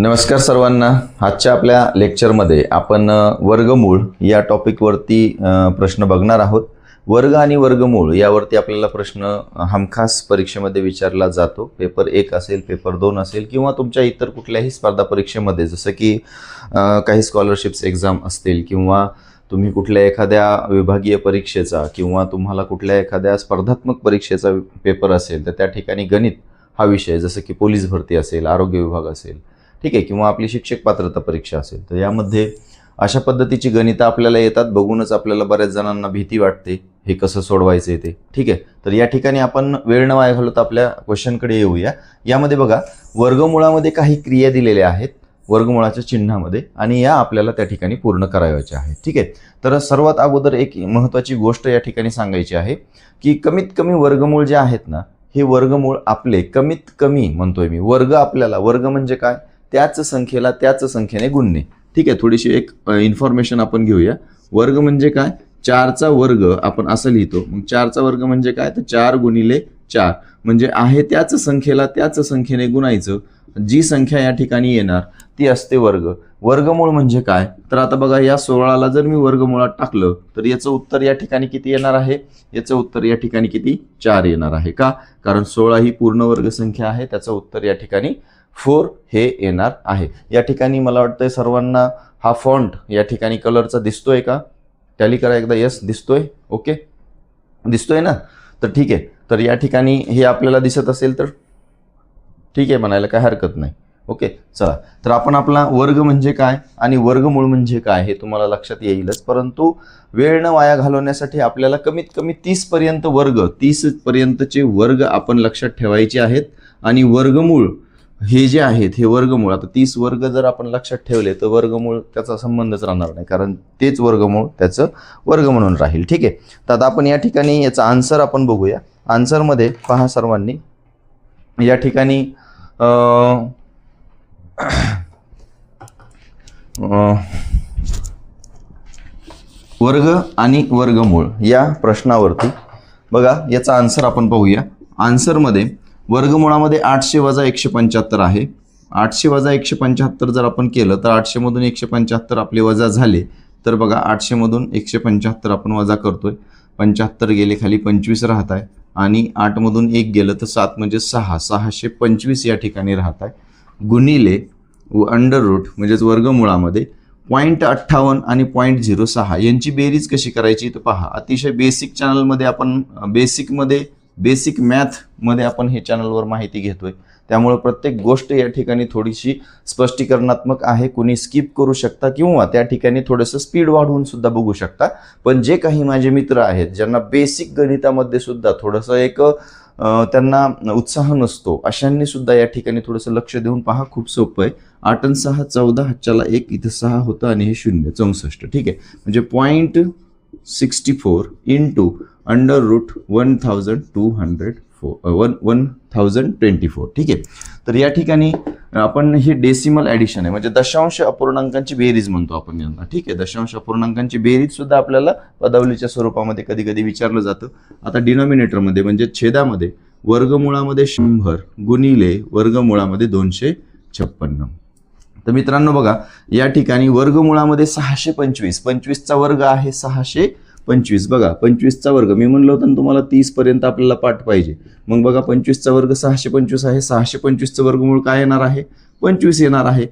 नमस्कार सर्वांना. आजच्या आपल्या लेक्चरमध्ये आपण वर्गमूळ या टॉपिकवरती प्रश्न बघणार आहोत. वर्ग आणि वर्गमूळ यावरती आपल्याला प्रश्न हमखास परीक्षेमध्ये विचारला जातो. पेपर एक असेल पेपर दोन असेल किंवा तुमच्या इतर कुठल्याही स्पर्धा परीक्षेमध्ये जसं की काही स्कॉलरशिप्स एक्झाम असतील किंवा तुम्ही कुठल्या एखाद्या विभागीय परीक्षेचा किंवा तुम्हाला कुठल्या एखाद्या स्पर्धात्मक परीक्षेचा पेपर असेल तर त्या ठिकाणी गणित हा विषय जसं की पोलीस भरती असेल आरोग्य विभाग असेल ठीक आहे किंवा आपली शिक्षक पात्रता परीक्षा असेल तर यामध्ये अशा पद्धतीची गणितं आपल्याला येतात बघूनच आपल्याला बऱ्याच जणांना भीती वाटते हे कसं सोडवायचं ते. ठीक आहे तर या ठिकाणी आपण वेळ न वाया घालत आपल्या क्वेश्चनकडे येऊया. यामध्ये बघा वर्गमुळामध्ये काही क्रिया दिलेल्या आहेत वर्गमुळाच्या चिन्हामध्ये आणि या आपल्याला त्या ठिकाणी पूर्ण करावयाच्या आहेत. ठीक आहे तर सर्वात अगोदर एक महत्त्वाची गोष्ट या ठिकाणी सांगायची आहे की कमीत कमी वर्गमूळ जे आहेत ना हे वर्गमूळ आपले कमीत कमी म्हणतोय मी वर्ग आपल्याला वर्ग म्हणजे काय? त्याच संख्येला त्याच संख्येने गुणणे. ठीक आहे थोडीशी एक इन्फॉर्मेशन आपण घेऊया. वर्ग म्हणजे काय? चारचा वर्ग आपण असं लिहितो. मग चारचा वर्ग म्हणजे काय? तर चार गुणिले चार. म्हणजे आहे त्याच संख्येला त्याच संख्येने गुणायचं. जी संख्या या ठिकाणी येणार ती असते वर्ग. वर्गमूळ म्हणजे काय? तर आता बघा या सोळाला जर मी वर्गमुळात टाकलं तर याचं उत्तर या ठिकाणी किती येणार आहे? याचं उत्तर या ठिकाणी किती? चार येणार आहे. का? कारण सोळा ही पूर्ण वर्ग संख्या आहे त्याचं उत्तर या ठिकाणी फोर हे येणार आहे. या ठिकाणी मला वाटतंय सर्वांना हा फॉन्ट या ठिकाणी कलरचा दिसतोय का? टॅली करा एकदा यस दिसतोय. ओके दिसतोय ना? तर ठीक आहे. तर या ठिकाणी हे आपल्याला दिसत असेल तर? ठीक आहे म्हणायला काय हरकत नाही. ओके चला. तर आपण आपला वर्ग म्हणजे काय आणि वर्गमूळ म्हणजे काय हे तुम्हाला लक्षात येईलच. परंतु वेळ न वाया घालवण्यासाठी आपल्याला कमीत कमी तीस पर्यंत वर्ग तीस पर्यंतचे वर्ग आपण लक्षात ठेवायचे आहेत. आणि वर्गमूळ हे जे आहेत हे वर्गमूळ आता तीस वर्ग जर आपण लक्षात ठेवले तर वर्गमूळ त्याचा संबंधच राहणार नाही. कारण तेच वर्गमूळ त्याचं वर्ग म्हणून राहील. ठीक आहे? तर आता आपण या ठिकाणी याचा आन्सर आपण बघूया. आन्सरमध्ये पहा सर्वांनी. या ठिकाणी वर्ग आणि वर्गमूळ या प्रश्नावरती बघा याचा आन्सर आपण पाहूया आन्सरमध्ये वर्गमुळामध्ये आठशे वजा एकशे पंच्याहत्तर आहे. आठशे वजा एकशे पंच्याहत्तर जर आपण केलं तर आठशेमधून एकशे पंच्याहत्तर आपले वजा झाले. तर बघा आठशेमधून एकशे पंच्याहत्तर आपण वजा करतोय. पंच्याहत्तर गेले खाली पंचवीस राहत आहे आणि आठमधून एक गेलं तर सात म्हणजे सहा. सहाशे पंचवीस या ठिकाणी राहत आहे गुणिले व अंडर रूट म्हणजेच वर्गमुळामध्ये पॉईंट अठ्ठावन्न आणि पॉईंट झिरो सहा. यांची बेरीज कशी करायची तर पहा. अतिशय बेसिक चॅनलमध्ये आपण बेसिकमध्ये बेसिक मॅथमध्ये आपण हे चॅनलवर माहिती घेतोय. त्यामुळे प्रत्येक गोष्ट या ठिकाणी थोडीशी स्पष्टीकरणात्मक आहे. कुणी स्किप करू शकता किंवा त्या ठिकाणी थोडंसं स्पीड वाढवून सुद्धा बघू शकता. पण जे काही माझे मित्र आहेत ज्यांना बेसिक गणितामध्ये सुद्धा थोडंसं एक त्यांना उत्साह नसतो अशांनी सुद्धा या ठिकाणी थोडंसं लक्ष देऊन पहा. खूप सोपं आहे. आठ आणि सहा चौदा हच्च्याला एक इथं सहा होतं आणि हे शून्य चौसष्ट. ठीक आहे. म्हणजे point sixty four into under root one thousand two hundred four one one thousand twenty four ठीक आहे? तर या ठिकाणी आपण हे डेसिमल ॲडिशन आहे. म्हणजे दशांश अपूर्णांकांची बेरीज म्हणतो आपण यांना. ठीक आहे? दशांश अपूर्णांकांची बेरीज सुद्धा आपल्याला पदावलीच्या स्वरूपामध्ये कधी कधी विचारलं जातं. आता डिनॉमिनेटरमध्ये म्हणजे छेदामध्ये वर्गमुळामध्ये शंभर गुणिले वर्गमुळामध्ये दोनशे छप्पन्न. तर मित्रांनो बघा या ठिकाणी वर्गमुळामध्ये सहाशे पंचवीस. पंचवीसचा वर्ग आहे सहाशे पंचवीस. बघा पंचवीसचा वर्ग. मी म्हणलं होतं तुम्हाला तीसपर्यंत आपल्याला पाठ पाहिजे. मग बघा पंचवीसचा वर्ग सहाशे पंचवीस आहे. सहाशे पंचवीसचं वर्गमूळ काय येणार आहे? पंचवीस येणार आहे.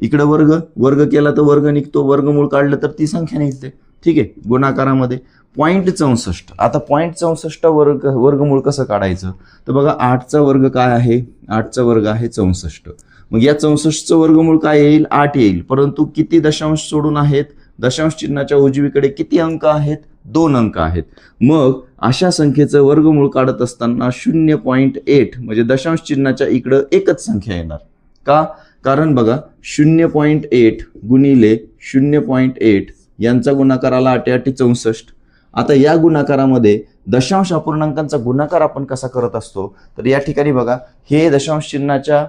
इकडं वर्ग वर्ग केला तर वर्ग निघतो. वर्गमूळ काढलं तर ती संख्या निघते. ठीक आहे? गुणाकारामध्ये. पॉईंट चौसष्ट. आता पॉईंट चौसष्ट वर्ग वर्गमूळ कसं काढायचं? तर बघा आठचा वर्ग काय आहे? आठचा वर्ग आहे चौसष्ट. मग या चौसष्टचं वर्गमूळ काय येईल? आठ येईल. परंतु किती दशांश सोडून आहेत? दशांश चिन्हाच्या उजवीकडे किती अंक आहेत? दोन अंक आहेत. मग अशा संख्येचं वर्गमूळ काढत असताना शून्य पॉईंट एट म्हणजे दशांश चिन्हाच्या इकडं एकच संख्या येणार. का? कारण बघा शून्य पॉईंट एट गुणिले शून्य पॉईंट एट यांचा गुणाकार आला आठ चौसष्ट. आता या गुणाकारामध्ये दशांश अपूर्णांकांचा गुणाकार आपण कसा करत असतो? तर या ठिकाणी बघा हे दशांश चिन्हाच्या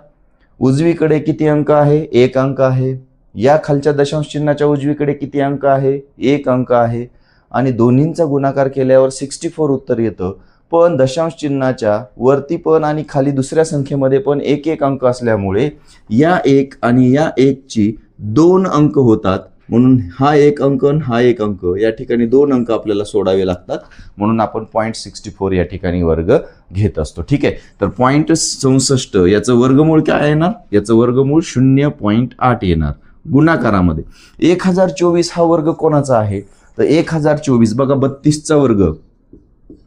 उजवीकडे किती अंक आहे? एक अंक आहे. या खालच्या दशांश चिन्हाच्या उजवीकडे किती अंक आहे? एक अंक आहे. आणि दोन्हींचा गुणाकार केल्यावर सिक्स्टी फोर उत्तर येतं. पण दशांश चिन्हाच्या वरती पण आणि खाली दुसऱ्या संख्येमध्ये पण एक एक अंक असल्यामुळे या एक आणि या एकची दोन अंक होतात. म्हणून हा एक अंक आणि हा एक अंक या ठिकाणी दोन अंक आपल्याला सोडावे लागतात. म्हणून आपण पॉईंट सिक्स्टी फोर या ठिकाणी वर्ग घेत असतो. ठीक आहे? तर पॉईंट चौसष्ट याचं वर्गमूळ काय येणार? याचं वर्गमूळ शून्य पॉईंट आठ येणार. गुणाकारामध्ये एक हजार चोवीस हा वर्ग कोणाचा आहे? तर एक हजार चोवीस बघा बत्तीसचा वर्ग.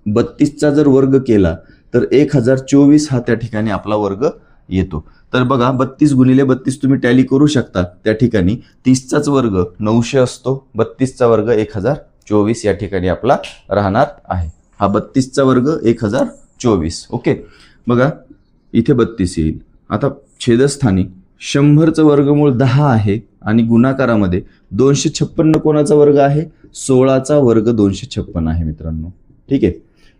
बत्तीसचा जर वर्ग केला तर एक हजार चोवीस हा त्या ठिकाणी आपला वर्ग येतो. तर बघा बत्तीस गुणिले बत्तीस तुम्ही टॅली करू शकता त्या ठिकाणी. तीसचाच वर्ग नऊशे असतो. बत्तीसचा वर्ग एक हजार चोवीस या ठिकाणी आपला राहणार आहे. हा बत्तीसचा वर्ग एक हजार चोवीस. ओके? बघा इथे बत्तीस येईल. आता छेदस्थानी. शंभरचं वर्गमूळ दहा आहे आणि गुणाकारामध्ये दोनशे छप्पन्न कोणाचा वर्ग आहे? सोळाचा वर्ग दोनशे छप्पन्न आहे मित्रांनो. ठीक आहे?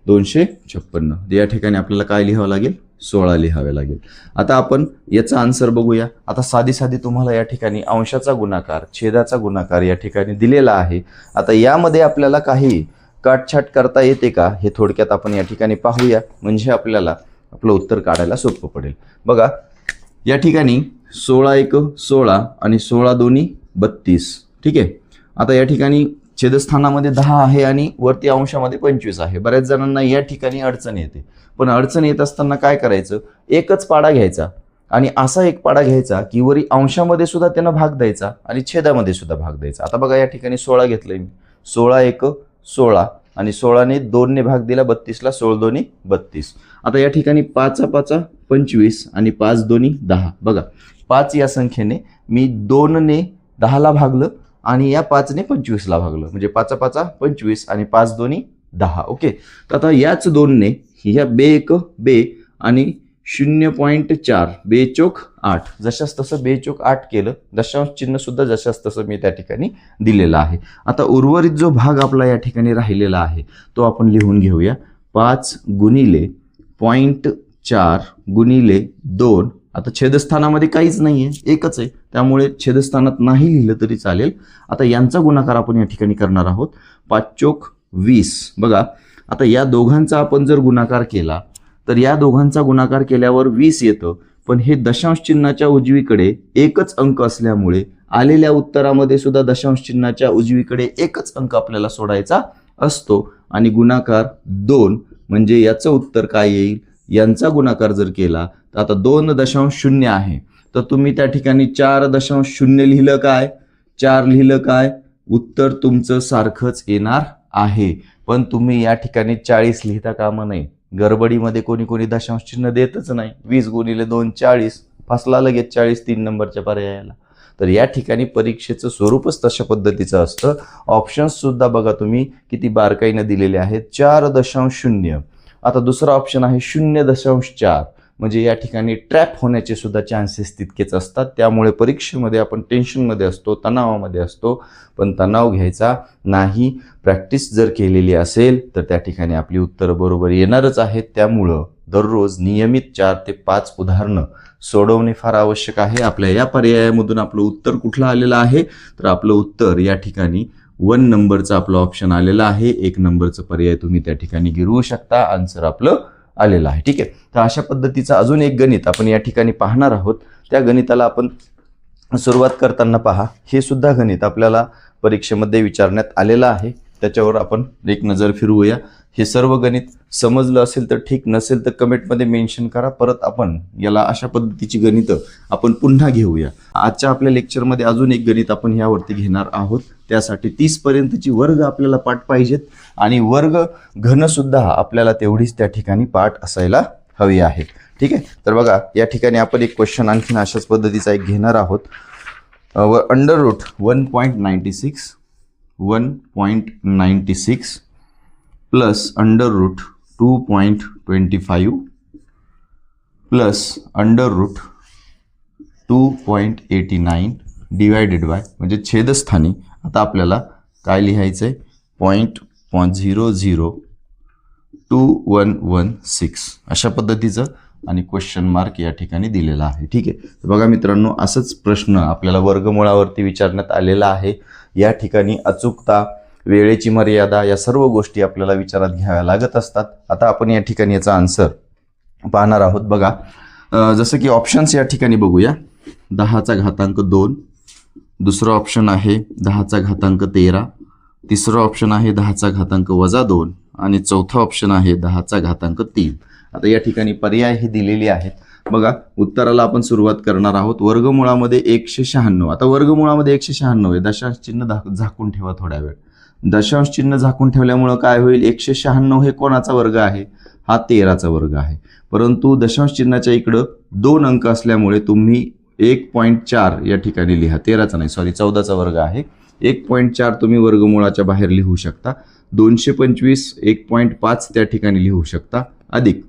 दोनशे छप्पन्न. या ठिकाणी आपल्याला काय लिहावं लागेल? सोळा लिहावे लागेल. आता आपण याचा आन्सर बघूया. आता साधी साधी तुम्हाला या ठिकाणी अंशाचा गुणाकार छेदाचा गुणाकार या ठिकाणी दिलेला आहे. आता यामध्ये आपल्याला काही काटछाट करता येते का? हे थोडक्यात आपण या ठिकाणी पाहूया. म्हणजे आपल्याला आपलं उत्तर काढायला सोपं पडेल. बघा या ठिकाणी सोळा एक सोळा आणि सोळा दोन्ही बत्तीस. ठीक आहे? आता या ठिकाणी छेदस्थानामध्ये दहा आहे आणि वरती अंशामध्ये पंचवीस आहे. बऱ्याच जणांना या ठिकाणी अडचण येते. पण अडचण येत असताना काय करायचं? एकच पाडा घ्यायचा आणि असा एक पाडा घ्यायचा की वरी अंशामध्ये सुद्धा त्यांना भाग द्यायचा आणि छेदामध्ये सुद्धा भाग द्यायचा. आता बघा या ठिकाणी सोळा घेतलंय मी. सोळा एक सोळा आणि सोळाने दोनने भाग दिला बत्तीसला सोळ दोन्ही बत्तीस. आता या ठिकाणी पाचा पाचा पंचवीस आणि पाच दोन्ही दहा. बघा. पाच या संख्येने मी दोनने दहाला भागलं आणि या पाचने पंचवीसला भागलं. म्हणजे पाचा पाचा पंचवीस आणि पाच दोन्ही दहा. ओके? तर आता याच दोनने ह्या बे एक बे आणि शून्य पॉईंट चार बेचोक आठ. जशास तसं बेचोक आठ केलं दशांश चिन्हसुद्धा जशास तसं मी त्या ठिकाणी दिलेलं आहे. आता उर्वरित जो भाग आपला या ठिकाणी राहिलेला आहे तो आपण लिहून घेऊया. पाच गुणिले पॉईंट चार गुणिले दोन आता छेदस्थानामध्ये काहीच नाही आहे एकच आहे. त्यामुळे छेदस्थानात नाही लिहिलं तरी चालेल. आता यांचा गुणाकार आपण या ठिकाणी करणार आहोत. पाच चोक वीस. बघा आता या दोघांचा आपण जर गुणाकार केला तर या दोघांचा गुणाकार केल्यावर वीस येतं. पण हे दशांश चिन्हाच्या उजवीकडे एकच अंक असल्यामुळे आलेल्या उत्तरामध्ये सुद्धा दशांश चिन्हाच्या उजवीकडे एकच अंक आपल्याला सोडायचा असतो. आणि गुणाकार दोन म्हणजे याचं उत्तर काय येईल? यांचा गुणाकार जर केला आता दोन दशांश शून्य आहे. तर तुम्ही त्या ठिकाणी चार दशांश शून्य लिहिलं काय? चार लिहिलं काय? उत्तर तुमचं सारखंच येणार आहे. पण तुम्ही या ठिकाणी चाळीस लिहिता कामा नाही गडबडीमध्ये कोणी कोणी दशांश चिन्ह देतच नाही. वीस गुणिले दोन चाळीस. फसला लगेच चाळीस तीन नंबरच्या पर्यायाला. तर या ठिकाणी परीक्षेचं स्वरूपच तशा पद्धतीचं असतं. ऑप्शन्ससुद्धा बघा तुम्ही किती बारकाईनं दिलेले आहेत. चार दशांश शून्य. आता दुसरा ऑप्शन आहे शून्य दशांश चार. म्हणजे या ठिकाणी ट्रॅप होण्याचे सुद्धा चान्सेस तितकेच असतात. त्यामुळे परीक्षेमध्ये आपण टेन्शनमध्ये असतो तणावामध्ये असतो. पण तणाव घ्यायचा नाही. प्रॅक्टिस जर केलेली असेल तर त्या ठिकाणी आपली उत्तरं बरोबर येणारच आहेत. त्यामुळं दररोज नियमित चार ते पाच उदाहरणं सोडवणे फार आवश्यक आहे. आपल्या या पर्यायामधून आपलं उत्तर कुठलं आलेलं आहे? तर आपलं उत्तर या ठिकाणी वन नंबरचं आपलं ऑप्शन आलेलं आहे. एक नंबरचं पर्याय तुम्ही त्या ठिकाणी गिरवू शकता. आन्सर आपलं आलेला आहे. ठीक आहे? तर अशा पद्धतीचं अजून एक गणित आपण या ठिकाणी पाहणार आहोत. त्या गणिताला आपण सुरुवात करताना पहा. हे सुद्धा गणित आपल्याला परीक्षेमध्ये विचारण्यात आलेलं आहे. त्याच्यावर आपण एक नजर फिरवूया. हे सर्व गणित समजलं असेल तर ठीक नसेल तर कमेंटमध्ये मेन्शन करा. परत आपण याला अशा पद्धतीची गणितं आपण पुन्हा घेऊया. आजच्या आपल्या लेक्चरमध्ये अजून एक गणित आपण यावरती घेणार आहोत. त्यासाठी तीसपर्यंतची वर्ग आपल्याला पाठ पाहिजेत आणि वर्ग घनसुद्धा आपल्याला तेवढीच त्या ठिकाणी पाठ असायला हवी आहे. ठीक आहे? तर बघा या ठिकाणी आपण एक क्वेश्चन आणखीन अशाच पद्धतीचा एक घेणार आहोत. Under root one point ninety six one point ninety six plus under root two point twenty five plus under root two point eighty nine divided by म्हणजे छेदस्थानी. आता आपल्याला काय लिहायचं आहे point point zero zero two one one six अशा पद्धतीचं आणि क्वेश्चन मार्क या ठिकाणी दिलेला आहे. ठीक आहे? तर बघा मित्रांनो असंच प्रश्न आपल्याला वर्गमुळावरती विचारण्यात आलेला आहे. या ठिकाणी अचूकता वेळेची मर्यादा या सर्व गोष्टी आपल्याला विचारात घ्याव्या लागत असतात. आता आपण या ठिकाणी याचा आन्सर पाहणार आहोत. बघा जसं की ऑप्शन्स या ठिकाणी बघूया. दहाचा घातांक दोन. दुसरं ऑप्शन आहे दहाचा घातांक तेरा. तिसरं ऑप्शन आहे दहाचा घातांक वजा दोन. आणि चौथा ऑप्शन आहे दहाचा घातांक तीन. आता या ठिकाणी पर्याय हे दिलेले आहेत. बघा उत्तराला आपण सुरुवात करणार आहोत. वर्गमुळामध्ये एकशे शहाण्णव. आता वर्गमुळामध्ये एकशे शहाण्णव आहे. दशांश चिन्ह झाकून ठेवा थोड्या वेळ. दशांश चिन्ह झाकून ठेवल्यामुळं काय होईल? एकशे शहाण्णव हे कोणाचा वर्ग आहे? हा तेराचा वर्ग आहे. परंतु दशांश चिन्हाच्या इकडं दोन अंक असल्यामुळे तुम्ही एक पॉईंट चार या ठिकाणी लिहा. तेराचा नाही सॉरी चौदाचा वर्ग आहे. एक पॉईंट चार तुम्ही वर्गमुळाच्या बाहेर लिहू शकता. दोनशे पंचवीस एक पॉईंट पाच त्या ठिकाणी लिहू शकता. अधिक.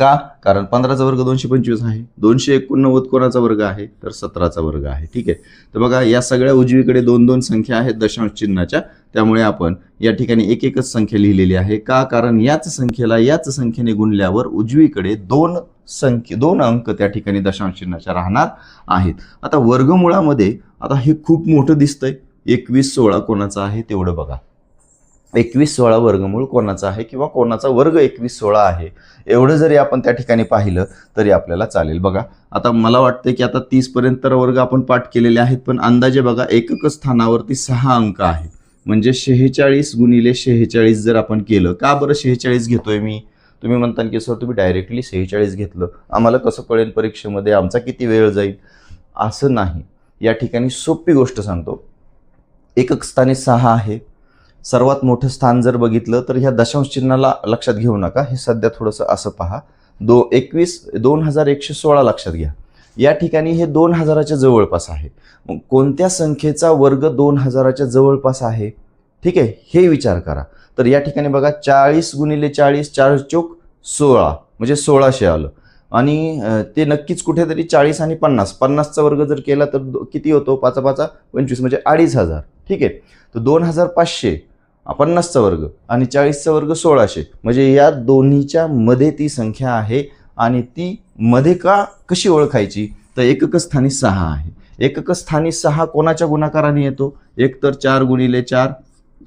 का? कारण पंधराचा वर्ग दोनशे पंचवीस आहे. दोनशे एकोणनव्वद कोणाचा वर्ग आहे? तर सतराचा वर्ग आहे. ठीक आहे? तर बघा या सगळ्या उजवीकडे दोन दोन संख्या आहेत दशांश चिन्हाच्या. त्यामुळे आपण या ठिकाणी एक एकच संख्या लिहिलेली आहे. का? कारण याच संख्येला याच संख्येने गुणल्यावर उजवीकडे दोन संख्ये दोन अंक त्या ठिकाणी दशांश चिन्हाच्या राहणार आहेत. आता वर्गमुळामध्ये आता हे खूप मोठं दिसतंय. एकवीस सोळा कोणाचा आहे तेवढं बघा. एकवीस सोळा वर्गमूळ कोणाचा आहे किंवा कोणाचा वर्ग एकवीस सोळा आहे एवढं जरी आपण त्या ठिकाणी पाहिलं तरी आपल्याला चालेल. बघा आता मला वाटतं की आता तीसपर्यंत तर वर्ग आपण पाठ केलेले आहेत पण अंदाजे बघा एकक स्थानावरती सहा अंक आहे म्हणजे शेहेचाळीस गुणिले शेहेचाळीस जर आपण केलं का बरं शेहेचाळीस घेतोय मी? तुम्ही म्हणता की सर तुम्ही डायरेक्टली शेहेचाळीस घेतलं. आम्हाला कसं कळेल परीक्षेमध्ये? आमचा किती वेळ जाईल? असं नाही. या ठिकाणी सोपी गोष्ट सांगतो. एकक स्थानी सहा आहे. सर्वात मोठं स्थान जर बघितलं तर ह्या दशांश चिन्हाला लक्षात घेऊ नका. हे सध्या थोडंसं असं पहा. दो एकवीस दोन हजार एकशे सोळा लक्षात घ्या. या ठिकाणी हे दोन हजाराच्या जवळपास आहे. मग कोणत्या संख्येचा वर्ग दोन हजाराच्या जवळपास आहे? ठीक आहे हे विचार करा. तर या ठिकाणी बघा चाळीस गुणिले चाळीस चार चोक सोळा म्हणजे सोळाशे आलं. आणि ते नक्कीच कुठेतरी चाळीस आणि पन्नास. पन्नासचा वर्ग जर केला तर किती होतो? पाचा पाचा पंचवीस म्हणजे अडीच हजार. ठीक आहे. तर दोन हजार पाचशे पन्नासचा वर्ग आणि चाळीसचा वर्ग सोळाशे. म्हणजे या दोन्हीच्या मध्ये ती संख्या आहे आणि ती मध्ये का कशी ओळखायची? तर एकक स्थानी सहा आहे. एकक स्थानी सहा कोणाच्या गुणाकाराने येतो? एक तर चार गुणिले चार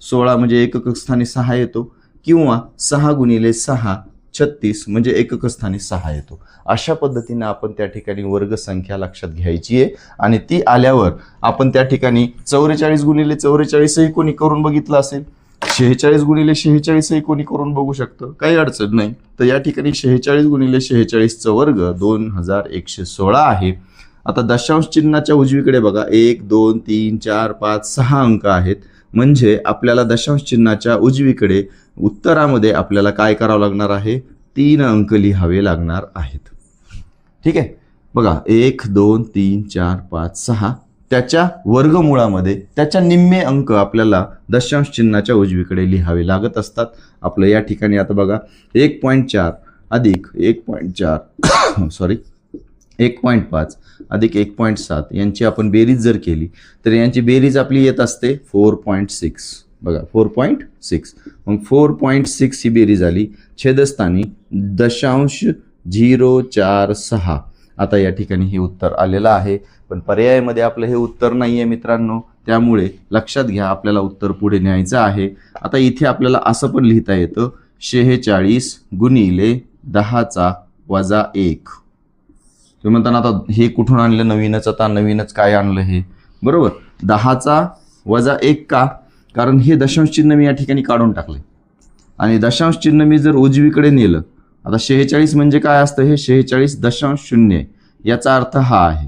सोळा म्हणजे एकक स्थानी सहा येतो. किंवा सहा गुणिले सहा छत्तीस म्हणजे एकक स्थानी सहा येतो. अशा पद्धतीनं आपण त्या ठिकाणी वर्गसंख्या लक्षात घ्यायची आहे. आणि ती आल्यावर आपण त्या ठिकाणी चौवेचाळीस गुणिले चौवेचाळीसही कोणी करून बघितलं असेल? शेहेचाळीस गुणिले शेहेचाळीसही कोणी करून बघू शकतं? काही अडचण नाही. तर या ठिकाणी शेहेचाळीस गुणिले शेहेचाळीसचा वर्ग दोन हजार एकशे सोळा आहे. आता दशांश चिन्हाच्या उजवीकडे बघा. एक दोन तीन चार पाच सहा अंक आहेत. म्हणजे आपल्याला दशांश चिन्हाच्या उजवीकडे उत्तरामध्ये आपल्याला काय करावं लागणार आहे? तीन अंक लिहावे लागणार आहेत. ठीक आहे? बघा. एक दोन तीन चार पाच सहा. त्याच्या वर्गमुळामध्ये त्याच्या निम्मे अंक आपल्याला दशांश चिन्हाच्या उजवीकडे लिहावे लागत असतात. आपलं या ठिकाणी आता बघा एक पॉईंट चार अधिक एक पॉईंट चार सॉरी एक पॉईंट पाच अधिक एक पॉईंट सात यांची आपण बेरीज जर केली तर यांची बेरीज आपली येत असते फोर पॉईंट सिक्स बघा फोर पॉईंट सिक्स मग फोर पॉईंट सिक्स ही बेरीज आली. छेदस्थानी दशांश झिरो चार सहा. आता या ठिकाणी हे उत्तर आलेलं आहे. पण पर्यायामध्ये आपलं हे उत्तर नाही आहे मित्रांनो. त्यामुळे लक्षात घ्या आपल्याला उत्तर पुढे न्यायचं आहे. आता इथे आपल्याला असं पण लिहिता येतं शेहेचाळीस गुणिले दहाचा वजा एक. तुम्ही म्हणताना आता हे कुठून आणलं? नवीनच आता नवीनच काय आणलं हे? बरोबर? दहाचा वजा एक का? कारण हे दशांश चिन्ह मी या ठिकाणी काढून टाकले आणि दशांश चिन्ह मी जर उजवीकडे नेलं आता शेहेचाळीस म्हणजे काय असतं? हे शेहेचाळीस दशांश शून्य याचा अर्थ हा आहे.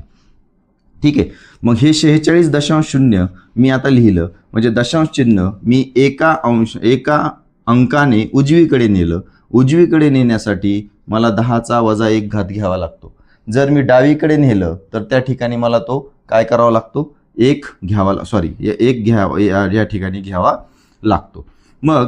ठीक आहे? मग हे शेहेचाळीस दशांश शून्य मी आता लिहिलं. म्हणजे दशांश चिन्ह मी एका अंश एका अंकाने उजवीकडे नेलं. उजवीकडे नेण्यासाठी मला दहाचा वजा एक घात घ्यावा लागतो. जर मी डावीकडे नेलं तर त्या ठिकाणी मला तो काय करावा लागतो? एक घ्यावा सॉरी एक घ्यावा या या ठिकाणी घ्यावा लागतो. मग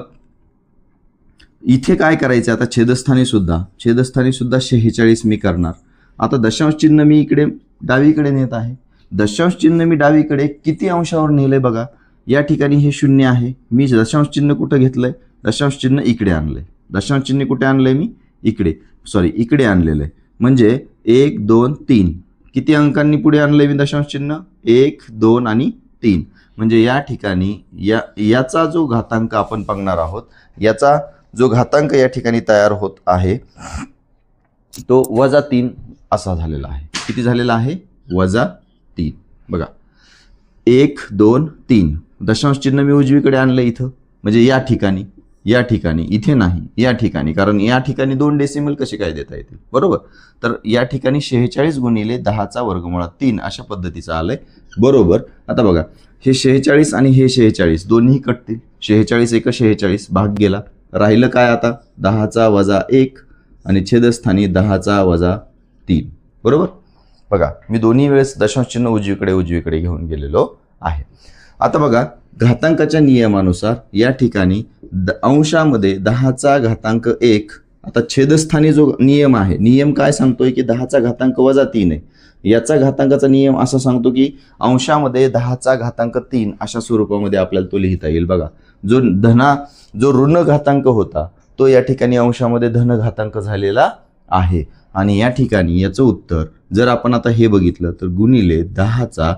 इथे काय करायचं? आता छेदस्थानी सुद्धा. छेदस्थानी सुद्धा शेहेचाळीस मी करणार. आता दशांश चिन्ह मी इकडे डावीकडे नेत आहे. दशांश चिन्ह मी डावीकडे किती अंशावर नेले बघा? या ठिकाणी हे शून्य आहे. मी दशांश चिन्ह कुठं घेतलंय? दशांश चिन्ह इकडे आणलंय. दशांश चिन्ह कुठे आणलंय मी? इकडे. सॉरी इकडे आणलेलं आहे. म्हणजे एक दोन तीन. किती अंकांनी पुढे आणलंय मी दशांश चिन्ह? एक दोन आणि तीन. म्हणजे या ठिकाणी या याचा जो घातांक आपण बघणार आहोत याचा जो घातांक या ठिकाणी तयार होत आहे तो वजा तीन असा झालेला आहे. किती झालेला आहे? वजा तीन. बघा. एक दोन तीन. दशांश चिन्ह मी उजवीकडे आणलं इथं. म्हणजे या ठिकाणी या ठिकाणी. इथे नाही या ठिकाणी. कारण या ठिकाणी दोन डेसिमल कसे काय देता येतील? बरोबर? तर या ठिकाणी शेहेचाळीस गुणिले दहाचा वर्गमुळात तीन अशा पद्धतीचं आलंय. बरोबर? आता बघा. हे शेहेचाळीस आणि हे शेहेचाळीस दोन्ही कटतील. शेहेचाळीस एक शेहेचाळीस. भाग गेला. राहिलं काय आता? दहाचा वजा एक आणि छेदस्थानी दहाचा वजा तीन. बरोबर? बघा मी दोन्ही वेळेस दशांश चिन्ह उजवीकडे उजवीकडे घेऊन गेलेलो आहे. आता बघा घातांकाच्या नियमानुसार या ठिकाणी द अंशामध्ये दहाचा घातांक एक आता छेदस्थानी जो नियम आहे नियम काय सांगतोय की दहाचा घातांक वजा तीन आहे? याचा घातांकाचा नियम असा सांगतो की अंशामध्ये दहाचा घातांक तीन अशा स्वरूपामध्ये आपल्याला तो लिहिता येईल. बघा जो धना जो ऋण घातांक होता तो या ठिकाणी अंशामध्ये धन घातांक झालेला आहे. आणि या ठिकाणी याचं उत्तर जर आपण आता हे बघितलं तर गुणिले दहाचा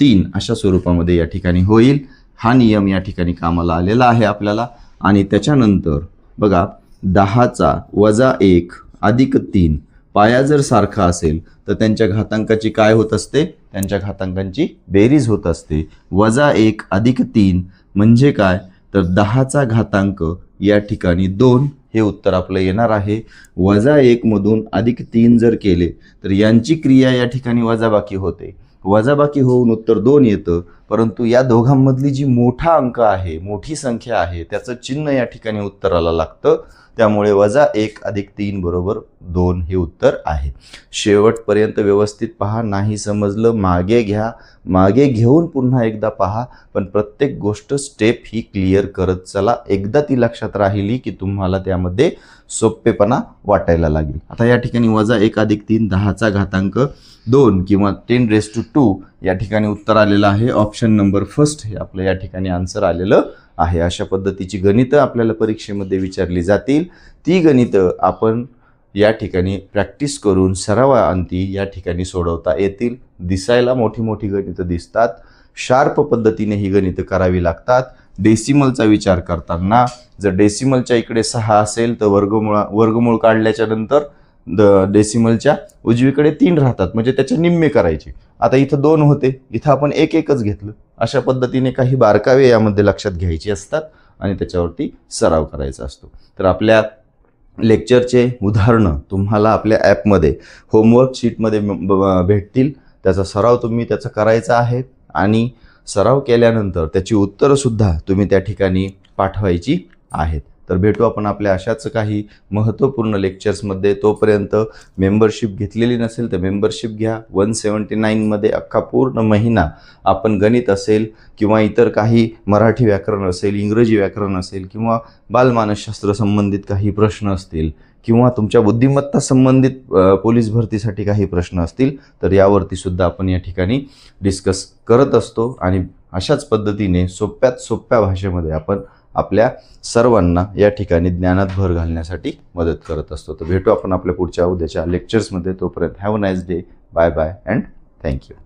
तीन अशा स्वरूपामध्ये या ठिकाणी होईल. हा नियम या ठिकाणी कामाला आलेला आहे आपल्याला. आणि त्याच्यानंतर बघा दहाचा वजा एक अधिक तीन. पाया जर सारखा असेल तर त्यांच्या घातांकाची काय होत असते? त्यांच्या घातांकांची बेरीज होत असते. वजा एक अधिक तीन म्हणजे काय? तर दहाचा घातांक या ठिकाणी दोन हे उत्तर आपलं येणार आहे. वजा एकमधून अधिक तीन जर केले तर यांची क्रिया या ठिकाणी वजाबाकी होते. वजाबाकी होऊन उत्तर दोन येतं. परंतु या दोघांमधली जी मोठा अंक आहे मोठी संख्या आहे त्याचं चिन्ह या ठिकाणी उत्तराला लागतं. त्यामुळे वजा एक अधिक तीन बरोबर दोन हे उत्तर आहे. शेवटपर्यंत व्यवस्थित पहा नाही समजलं मागे घ्या. मागे घेऊन पुन्हा एकदा पहा पण प्रत्येक गोष्ट स्टेप ही क्लिअर करत चला. एकदा ती लक्षात राहिली की तुम्हाला त्यामध्ये सोपेपणा वाटायला लागेल. आता या ठिकाणी वजा एक अधिक तीन दहाचा घातांक दोन किंवा टेन रेस टू टू या ठिकाणी उत्तर आलेलं आहे. ऑप्शन नंबर फर्स्ट हे आपलं या ठिकाणी आन्सर आलेलं आहे. अशा पद्धतीची गणितं आपल्याला परीक्षेमध्ये विचारली जातील. ती गणितं आपण या ठिकाणी प्रॅक्टिस करून सरावाअंती या ठिकाणी सोडवता येतील. दिसायला मोठी मोठी गणितं दिसतात. शार्प पद्धतीने ही गणितं करावी लागतात. डेसिमलचा विचार करताना जर डेसिमलच्या इकडे सहा असेल तर वर्गमुळा वर्गमूळ काढल्याच्या नंतर द डेसिमलच्या उजवीकडे तीन राहतात म्हणजे त्याचे निम्मे करायचे. आता इथं दोन होते इथं आपण एक एकच घेतलं. अशा पद्धतीने काही बारकावे यामध्ये लक्षात घ्यायची असतात आणि त्याच्यावरती सराव करायचा असतो. तर आपल्या लेक्चरचे उदाहरणं तुम्हाला आपल्या ॲपमध्ये होमवर्क शीटमध्ये भेटतील. त्याचा सराव तुम्ही त्याचा करायचा आहे आणि सराव केल्यानंतर त्याची उत्तरंसुद्धा तुम्ही त्या ठिकाणी पाठवायची आहेत. तर भेटू आपण आपल्या अशाच काही महत्त्वपूर्ण लेक्चर्समध्ये तोपर्यंत मेंबरशिप घेतलेली नसेल तर मेंबरशिप घ्या. वन सेवन्टी नाईनमध्ये अख्खा पूर्ण महिना आपण गणित असेल किंवा इतर काही मराठी व्याकरण असेल इंग्रजी व्याकरण असेल किंवा बालमानसशास्त्र संबंधित काही प्रश्न असतील किंवा तुमच्या बुद्धिमत्ता संबंधित पोलीस भरतीसाठी काही प्रश्न असतील तर यावरती सुद्धा आपण या ठिकाणी डिस्कस करत असतो. आणि अशाच पद्धतीने सोप्यात सोप्या भाषेमध्ये आपण आपल्या सर्वांना या ठिकाणी ज्ञानात भर घालण्यासाठी मदत करत असतो. तर भेटू आपण आपल्या पुढच्या उद्याच्या लेक्चर्समध्ये तोपर्यंत have nice day bye bye and thank you